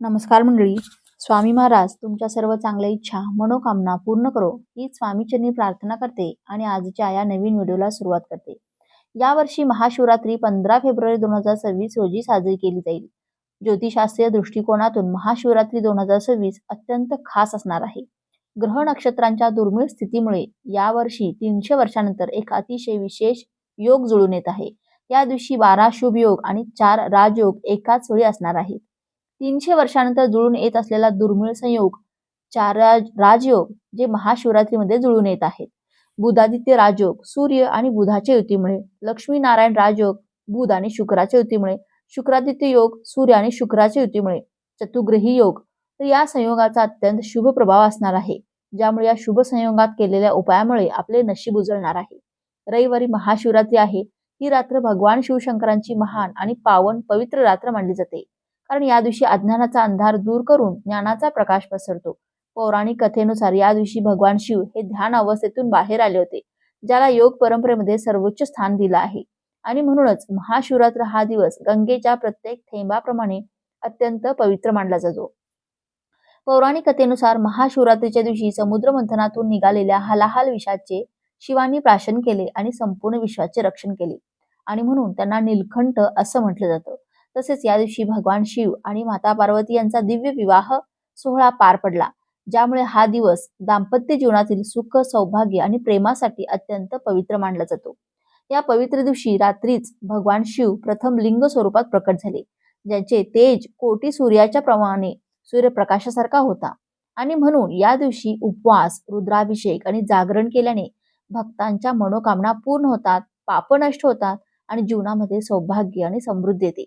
नमस्कार मंडळी. स्वामी महाराज तुमच्या सर्व चांगल्या इच्छा मनोकामना पूर्ण करो. ही स्वामीचरणी प्रार्थना करते आणि आजच्या या नवीन व्हिडिओला सुरुवात करते. यावर्षी महाशिवरात्री पंधरा फेब्रुवारी दोन हजार सव्वीस रोजी साजरी केली जाईल. ज्योतिषशास्त्रीय दृष्टिकोनातून महाशिवरात्री दोन हजार सव्वीस अत्यंत खास असणार आहे. ग्रह नक्षत्रांच्या दुर्मिळ स्थितीमुळे यावर्षी तीनशे वर्षानंतर एक अतिशय विशेष योग जुळून येत आहे. या दिवशी बारा शुभ योग आणि चार राजयोग एकाच वेळी असणार आहेत. तीनशे वर्षानंतर जुळून येत असलेला दुर्मिळ संयोग चार राजयोग जे महाशिवरात्रीमध्ये जुळून येत आहेत. बुधादित्य राजयोग सूर्य आणि बुधाच्या युतीमुळे लक्ष्मीनारायण राजयोग बुध आणि शुक्राच्या युतीमुळे शुक्रादित्य योग सूर्य आणि शुक्राच्या युतीमुळे चतुग्रही योग तर या संयोगाचा अत्यंत शुभ प्रभाव असणार आहे. ज्यामुळे या शुभ संयोगात केलेल्या उपायामुळे आपले नशीब उजळणार आहे. रविवारी महाशिवरात्री आहे. ही रात्र भगवान शिवशंकरांची महान आणि पावन पवित्र रात्र मानली जाते. कारण या दिवशी अज्ञानाचा अंधार दूर करून ज्ञानाचा प्रकाश पसरतो. पौराणिक कथेनुसार या दिवशी भगवान शिव हे ध्यान अवस्थेतून बाहेर आले होते ज्याला योग परंपरेमध्ये सर्वोच्च स्थान दिलं आहे. आणि म्हणूनच महाशिवरात्र हा दिवस गंगेच्या प्रत्येक थेंबाप्रमाणे अत्यंत पवित्र मानला जातो. पौराणिक कथेनुसार महाशिवरात्रीच्या दिवशी समुद्र मंथनातून निघालेल्या हलाहल विषाचे शिवानी प्राशन केले आणि संपूर्ण विश्वाचे रक्षण केले. आणि म्हणून त्यांना नीलखंठ असं म्हटलं जातं. तसेच या दिवशी भगवान शिव आणि माता पार्वती यांचा दिव्य विवाह सोहळा पार पडला ज्यामुळे हा दिवस दाम्पत्य जीवनातील सुख सौभाग्य आणि प्रेमासाठी अत्यंत पवित्र मानला जातो. या पवित्र दिवशी रात्रीच भगवान शिव प्रथम लिंग स्वरूपात प्रकट झाले ज्याचे तेज कोटी सूर्याच्या प्रमाणे सूर्यप्रकाशासारखा होता. आणि म्हणून या दिवशी उपवास रुद्राभिषेक आणि जागरण केल्याने भक्तांच्या मनोकामना पूर्ण होतात पाप नष्ट होतात आणि जीवनामध्ये सौभाग्य आणि समृद्धी येते.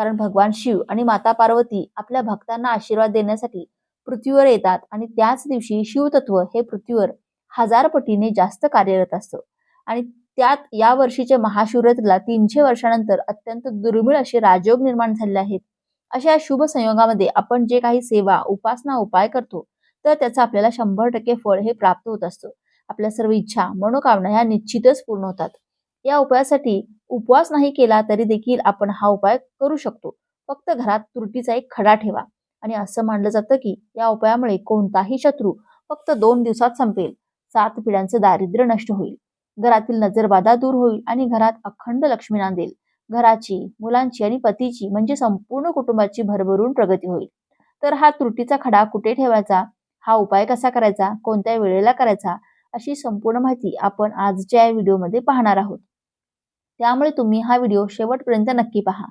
कारण भगवान शिव आणि माता पार्वती आपल्या भक्तांना आशीर्वाद देण्यासाठी पृथ्वीवर येतात आणि त्याच दिवशी शिवतत्व हे पृथ्वीवर हजार पटीने जास्त कार्यरत असतं. आणि त्यात या वर्षीच्या महाशिवरात्रीला तीनशे वर्षानंतर अत्यंत दुर्मिळ असे राजयोग निर्माण झाले आहेत. अशा शुभ संयोगामध्ये आपण जे काही सेवा उपासना उपाय करतो तर त्याचं आपल्याला शंभर टक्के फळ हे प्राप्त होत असतं. आपल्या सर्व इच्छा मनोकामना ह्या निश्चितच पूर्ण होतात. या उपायासाठी उपवास नाही केला तरी देखील आपण हा उपाय करू शकतो. फक्त घरात तुरटीचा एक खडा ठेवा. आणि असं मानलं जातं की या उपायामुळे कोणताही शत्रू फक्त दोन दिवसात संपेल. सात पिढ्यांचं दारिद्र्य नष्ट होईल. घरातील नजरबाधा दूर होईल आणि घरात अखंड लक्ष्मी नांदेल. घराची मुलांची आणि पतीची म्हणजे संपूर्ण कुटुंबाची भरभरून प्रगती होईल. तर हा त्रुटीचा खडा कुठे ठेवायचा? हा उपाय कसा करायचा? कोणत्या वेळेला करायचा? अशी संपूर्ण माहिती आपण आजच्या या व्हिडिओमध्ये पाहणार आहोत. त्यामुळे तुम्ही हा व्हिडिओ शेवटपर्यंत नक्की पहा.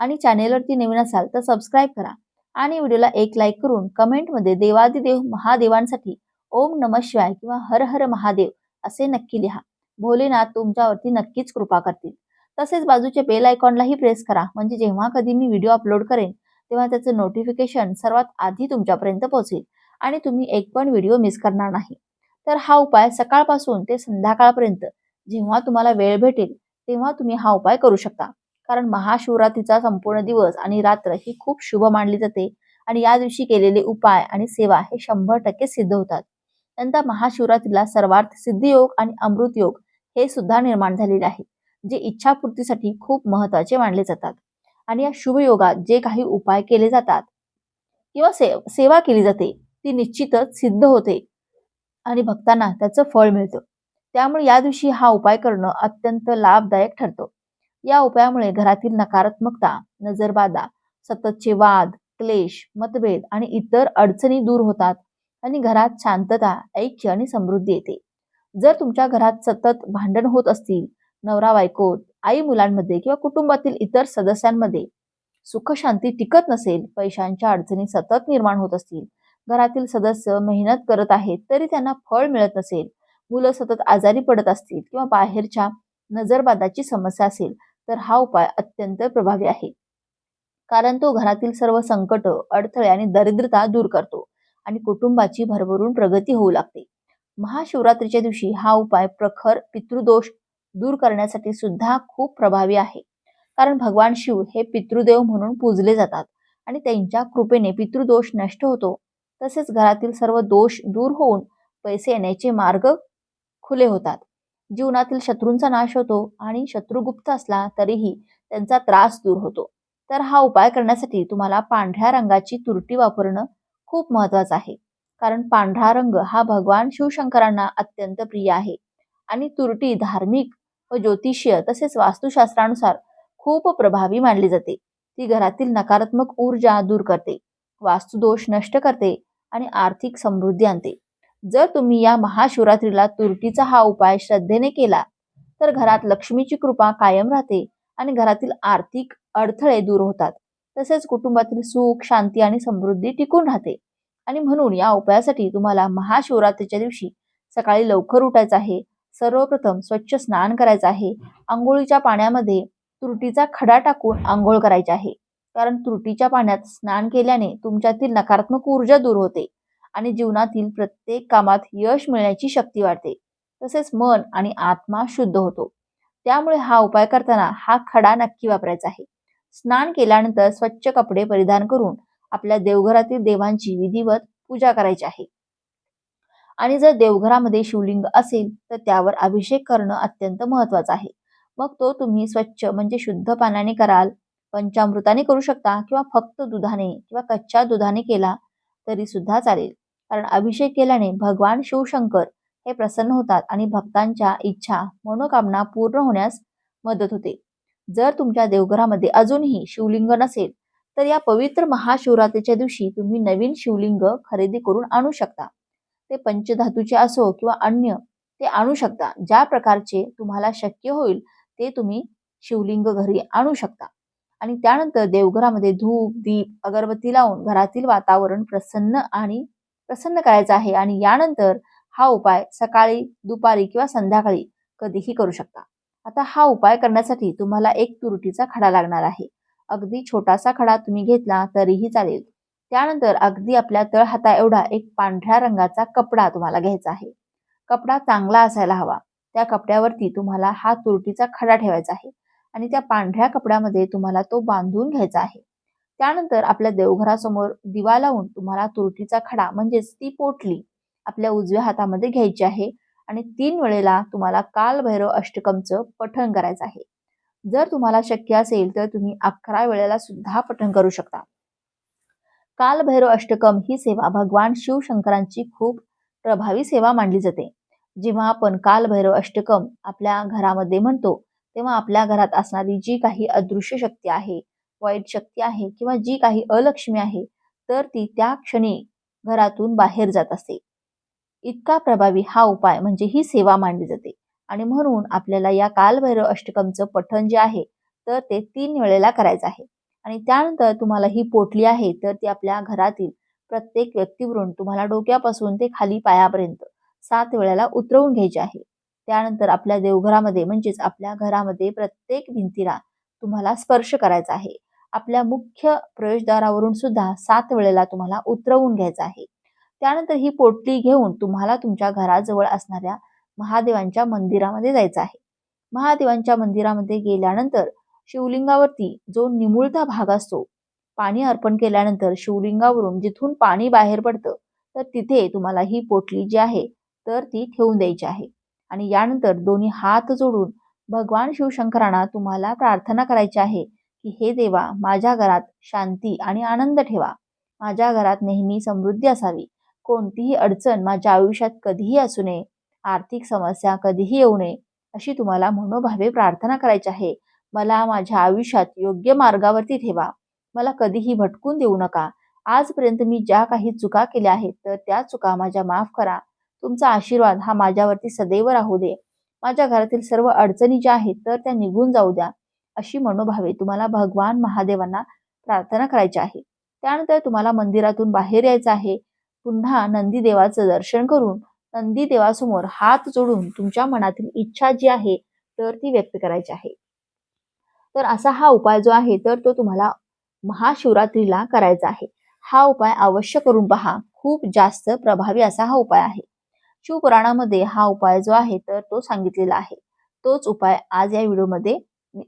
आणि चॅनेलवरती नवीन असाल तर सबस्क्राईब करा. आणि व्हिडिओला एक लाईक करून कमेंटमध्ये देवादिदेव महादेवांसाठी ओम नम शिवाय किंवा हर हर महादेव असे नक्की लिहा. भोलेनाथ तुमच्यावरती नक्कीच कृपा करतील. तसेच बाजूच्या बेल आयकॉनलाही प्रेस करा. म्हणजे जेव्हा कधी मी व्हिडिओ अपलोड करेन तेव्हा त्याचं नोटिफिकेशन सर्वात आधी तुमच्यापर्यंत पोहोचेल. आणि तुम्ही एक पण व्हिडिओ मिस करणार नाही. तर हा उपाय सकाळपासून ते संध्याकाळपर्यंत जेव्हा तुम्हाला वेळ भेटेल तेव्हा तुम्ही हा उपाय करू शकता. कारण महाशिवरात्रीचा संपूर्ण दिवस आणि रात्र ही खूप शुभ मानली जाते आणि या दिवशी केलेले उपाय आणि सेवा हे शंभर टक्के सिद्ध होतात. नंतर महाशिवरात्रीला सर्वार्थ सिद्धियोग आणि अमृत योग हे सुद्धा निर्माण झालेले आहे जे इच्छापूर्तीसाठी खूप महत्त्वाचे मानले जातात. आणि या शुभ योगात जे काही उपाय केले जातात किंवा से सेवा केली जाते ती निश्चितच सिद्ध होते आणि भक्तांना त्याचं फळ मिळतं. त्यामुळे या दिवशी हा उपाय करणं अत्यंत लाभदायक ठरतो. या उपायामुळे घरातील नकारात्मकता नजरबाधा सततचे वाद क्लेश मतभेद आणि इतर अडचणी दूर होतात आणि घरात शांतता ऐक्य आणि समृद्धी येते. जर तुमच्या घरात सतत भांडण होत असतील नवरा बायकोत आई मुलांमध्ये किंवा कुटुंबातील इतर सदस्यांमध्ये सुखशांती टिकत नसेल पैशांच्या अडचणी सतत निर्माण होत असतील घरातील सदस्य मेहनत करत आहेत तरी त्यांना फळ मिळत नसेल मुलं सतत आजारी पडत असतील किंवा बाहेरच्या नजरबादाची समस्या असेल तर हा उपाय अत्यंत प्रभावी आहे. कारण तो घरातील सर्व संकट अडथळे आणि दरिद्रता दूर करतो आणि कुटुंबाची भरभरून प्रगती होऊ लागते. महाशिवरात्रीच्या दिवशी हा उपाय प्रखर पितृदोष दूर करण्यासाठी सुद्धा खूप प्रभावी आहे. कारण भगवान शिव हे पितृदेव म्हणून पूजले जातात आणि त्यांच्या कृपेने पितृदोष नष्ट होतो. तसेच घरातील सर्व दोष दूर होऊन पैसे येण्याचे मार्ग खुले होतात. जीवनातील शत्रूंचा नाश होतो आणि शत्रुगुप्त असला तरीही त्यांचा त्रास दूर होतो. तर हा उपाय करण्यासाठी तुम्हाला पांढऱ्या रंगाची तुरटी वापरणं खूप महत्वाचं आहे. कारण पांढरा रंग हा भगवान शिवशंकरांना अत्यंत प्रिय आहे. आणि तुरटी धार्मिक व ज्योतिषीय तसेच वास्तुशास्त्रानुसार खूप प्रभावी मानली जाते. ती घरातील नकारात्मक ऊर्जा दूर करते वास्तुदोष नष्ट करते आणि आर्थिक समृद्धी आणते. जर तुम्ही या महाशिवरात्रीला तुरटीचा हा उपाय श्रद्धेने केला तर घरात लक्ष्मीची कृपा कायम राहते आणि घरातील आर्थिक अडथळे दूर होतात. तसेच कुटुंबातील सुख शांती आणि समृद्धी टिकून राहते. आणि म्हणून या उपायासाठी तुम्हाला महाशिवरात्रीच्या दिवशी सकाळी लवकर उठायचं आहे. सर्वप्रथम स्वच्छ स्नान करायचं आहे. आंघोळीच्या पाण्यामध्ये तुरटीचा खडा टाकून आंघोळ करायची आहे. कारण तुरटीच्या पाण्यात स्नान केल्याने तुमच्यातील नकारात्मक ऊर्जा दूर होते. आणि जीवनातील प्रत्येक कामात यश मिळण्याची शक्ती वाढते. तसेच मन आणि आत्मा शुद्ध होतो. त्यामुळे हा उपाय करताना हा खडा नक्की वापरायचा आहे. स्नान केल्यानंतर स्वच्छ कपडे परिधान करून आपल्या देवघरातील देवांची विधिवत पूजा करायची आहे. आणि जर देवघरामध्ये शिवलिंग असेल तर त्यावर अभिषेक करणं अत्यंत महत्वाचं आहे. मग तो तुम्ही स्वच्छ म्हणजे शुद्ध पाण्याने कराल पंचामृताने करू शकता किंवा फक्त दुधाने किंवा कच्च्या दुधाने केला तरी सुद्धा चालेल. कारण अभिषेक केल्याने भगवान शिवशंकर हे प्रसन्न होतात आणि भक्तांच्या इच्छा मनोकामना पूर्ण होण्यास मदत होते. जर तुमच्या देवघरामध्ये अजूनही शिवलिंग नसेल तर या पवित्र महाशिवरात्रीच्या दिवशी तुम्ही नवीन शिवलिंग खरेदी करून आणू शकता. ते पंचधातूचे असो किंवा अन्य ते आणू शकता. ज्या प्रकारचे तुम्हाला शक्य होईल ते तुम्ही शिवलिंग घरी आणू शकता. आणि त्यानंतर देवघरामध्ये धूप दीप अगरबत्ती लावून घरातील वातावरण प्रसन्न आणि प्रसन्न करायचा आहे आणि यानंतर हा उपाय सकाळी दुपारी किंवा संध्याकाळी कधीही करू शकता. आता हा उपाय करण्यासाठी तुम्हाला एक तुरटीचा खडा लागणार आहे. अगदी छोटासा खडा तुम्ही घेतला तरीही चालेल. त्यानंतर अगदी आपल्या तळहाता एवढा एक पांढऱ्या रंगाचा कपडा तुम्हाला घ्यायचा आहे. कपडा चांगला असायला हवा. त्या कपड्यावरती तुम्हाला हा तुरटीचा खडा ठेवायचा आहे आणि त्या पांढऱ्या कपड्यामध्ये तुम्हाला तो बांधून घ्यायचा आहे. त्यानंतर आपल्या देवघरासमोर दिवा लावून तुम्हाला तुरटीचा खडा म्हणजेच ती पोटली आपल्या उजव्या हातामध्ये घ्यायची आहे आणि तीन वेळेला तुम्हाला कालभैरव अष्टकमचं पठण करायचं आहे. जर तुम्हाला शक्य असेल तर तुम्ही अकरा वेळेला सुद्धा पठण करू शकता. कालभैरव अष्टकम ही सेवा भगवान शिवशंकरांची खूप प्रभावी सेवा मानली जाते. जेव्हा आपण कालभैरव अष्टकम आपल्या घरामध्ये म्हणतो तेव्हा आपल्या घरात असणारी जी काही अदृश्य शक्ती आहे वाईट शक्ती आहे किंवा जी काही अलक्ष्मी आहे तर ती त्या क्षणी घरातून बाहेर जात असते इतका प्रभावी हा उपाय म्हणजे ही सेवा मांडली जाते. आणि म्हणून आपल्याला या कालभैरव अष्टकमचं पठण जे आहे तर ते तीन वेळेला करायचं आहे. आणि त्यानंतर तुम्हाला ही पोटली आहे तर ती आपल्या घरातील प्रत्येक व्यक्तीवरून तुम्हाला डोक्यापासून ते खाली पायापर्यंत सात वेळेला उतरवून घ्यायची आहे. त्यानंतर आपल्या देवघरामध्ये म्हणजेच आपल्या घरामध्ये प्रत्येक भिंतीला तुम्हाला स्पर्श करायचा आहे. आपल्या मुख्य प्रवेशद्वारावरून सुद्धा सात वेळेला तुम्हाला उतरवून घ्यायचं आहे. त्यानंतर ही पोटली घेऊन तुम्हाला तुमच्या घराजवळ असणाऱ्या महादेवांच्या मंदिरामध्ये जायचं आहे. महादेवांच्या मंदिरामध्ये गेल्यानंतर शिवलिंगावरती जो निमुळता भाग असतो पाणी अर्पण केल्यानंतर शिवलिंगावरून जिथून पाणी बाहेर पडतं तर तिथे तुम्हाला ही पोटली जी आहे तर ती ठेवून द्यायची आहे. आणि यानंतर दोन्ही हात जोडून भगवान शिवशंकरांना तुम्हाला प्रार्थना करायची आहे की हे देवा माझ्या घरात शांती आणि आनंद ठेवा. माझ्या घरात नेहमी समृद्धी असावी. कोणतीही अडचण माझ्या आयुष्यात कधीही असू नये. आर्थिक समस्या कधीही येऊ नये. अशी तुम्हाला मनोभावे प्रार्थना करायची आहे. मला माझ्या आयुष्यात योग्य मार्गावरती ठेवा. मला कधीही भटकून देऊ नका. आजपर्यंत मी ज्या काही चुका केल्या आहेत तर त्या चुका माझ्या माफ करा. तुमचा आशीर्वाद हा माझ्यावरती सदैव राहू दे. माझ्या घरातील सर्व अडचणी ज्या आहेत तर त्या निघून जाऊ द्या अशी मनोभावे तुम्हाला भगवान महादेवांना प्रार्थना करायची आहे. त्यानंतर तुम्हाला मंदिरातून बाहेर यायचं आहे. पुन्हा नंदी देवाचं दर्शन करून नंदी देवासमोर हात जोडून तुमच्या मनातील इच्छा जी आहे तर ती व्यक्त करायची आहे. तर असा हा उपाय जो आहे तर तो तुम्हाला महाशिवरात्रीला करायचा आहे. हा उपाय अवश्य करून पहा. खूप जास्त प्रभावी असा हा उपाय आहे. शिवपुराणामध्ये हा उपाय जो आहे तर तो सांगितलेला आहे. तोच उपाय आज या व्हिडिओमध्ये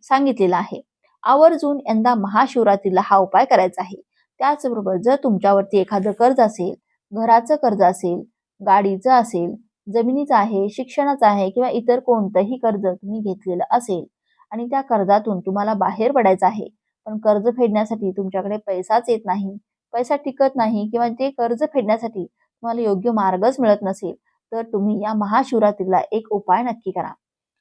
सांगितलेला आहे. आवर्जून यंदा महाशिवरात्रीला हा उपाय करायचा आहे. त्याचबरोबर जर तुमच्यावरती एखादं कर्ज असेल घराचं कर्ज असेल गाडीचं असेल जमिनीचं आहे शिक्षणाचं आहे किंवा इतर कोणतंही कर्ज तुम्ही घेतलेलं असेल आणि त्या कर्जातून तुम्हाला बाहेर पडायचं आहे पण कर्ज फेडण्यासाठी तुमच्याकडे पैसाच येत नाही पैसा टिकत नाही किंवा ते कर्ज फेडण्यासाठी तुम्हाला योग्य मार्गच मिळत नसेल तर तुम्ही या महाशिवरात्रीला एक उपाय नक्की करा.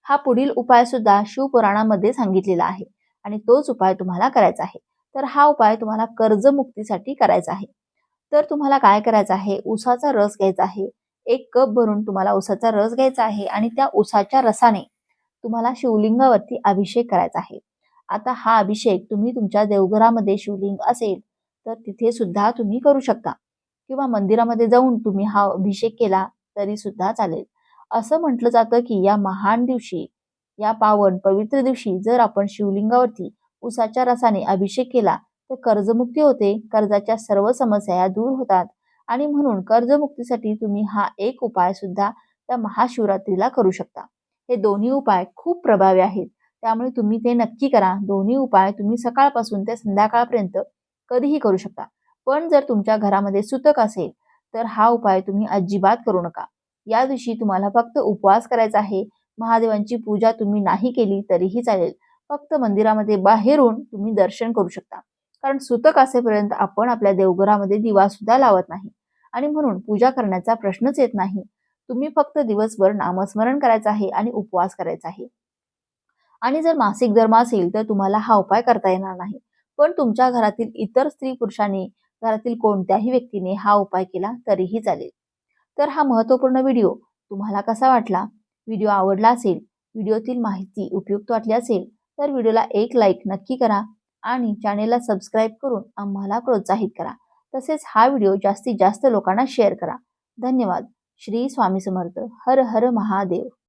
हा पुढील उपाय सुद्धा शिवपुराणामध्ये सांगितलेला आहे आणि तोच उपाय तुम्हाला करायचा आहे. तर हा उपाय तुम्हाला कर्जमुक्तीसाठी करायचा आहे. तर तुम्हाला काय करायचं आहे? उसाचा रस घ्यायचा आहे. एक कप भरून तुम्हाला उसाचा रस घ्यायचा आहे आणि त्या उसाच्या रसाने तुम्हाला शिवलिंगावरती अभिषेक करायचा आहे. आता हा अभिषेक तुम्ही तुमच्या देवघरामध्ये शिवलिंग असेल तर तिथे सुद्धा तुम्ही करू शकता. किंवा मंदिरामध्ये जाऊन तुम्ही हा अभिषेक केला तरी सुद्धा चालेल. असं म्हटलं जातं की या महान दिवशी या पावन पवित्र दिवशी जर आपण शिवलिंगावरती उसाच्या रसाने अभिषेक केला तर कर्जमुक्ती होते. कर्जाच्या सर्व समस्या या दूर होतात. आणि म्हणून कर्जमुक्तीसाठी तुम्ही हा एक उपाय सुद्धा त्या महाशिवरात्रीला करू शकता. हे दोन्ही उपाय खूप प्रभावी आहेत. त्यामुळे तुम्ही ते नक्की करा. दोन्ही उपाय तुम्ही सकाळपासून ते संध्याकाळपर्यंत कधीही करू शकता. पण जर तुमच्या घरामध्ये सुतक असेल तर हा उपाय तुम्ही अजिबात करू नका. या दिवशी तुम्हाला फक्त उपवास करायचा आहे. महादेवांची पूजा तुम्ही नाही केली तरीही चालेल. फक्त मंदिरामध्ये बाहेरून तुम्ही दर्शन करू शकता. कारण सुतक असेपर्यंत आपण आपल्या देवघरामध्ये दिवा सुद्धा लावत नाही. आणि म्हणून पूजा करण्याचा प्रश्नच येत नाही. तुम्ही फक्त दिवसभर नामस्मरण करायचं आहे आणि उपवास करायचा आहे. आणि जर मासिक धर्म असेल तर तुम्हाला हा उपाय करता येणार नाही. पण तुमच्या घरातील इतर स्त्री पुरुषांनी घरातील कोणत्याही व्यक्तीने हा उपाय केला तरीही चालेल. तर हा महत्त्वपूर्ण व्हिडिओ तुम्हाला कसा वाटला? व्हिडिओ आवडला असेल व्हिडिओतील माहिती उपयुक्त वाटली असेल तर व्हिडिओला एक लाईक नक्की करा आणि चॅनेलला सबस्क्राईब करून आम्हाला प्रोत्साहित करा. तसेच हा व्हिडिओ जास्तीत जास्त लोकांना शेअर करा. धन्यवाद. श्री स्वामी समर्थ. हर हर महादेव.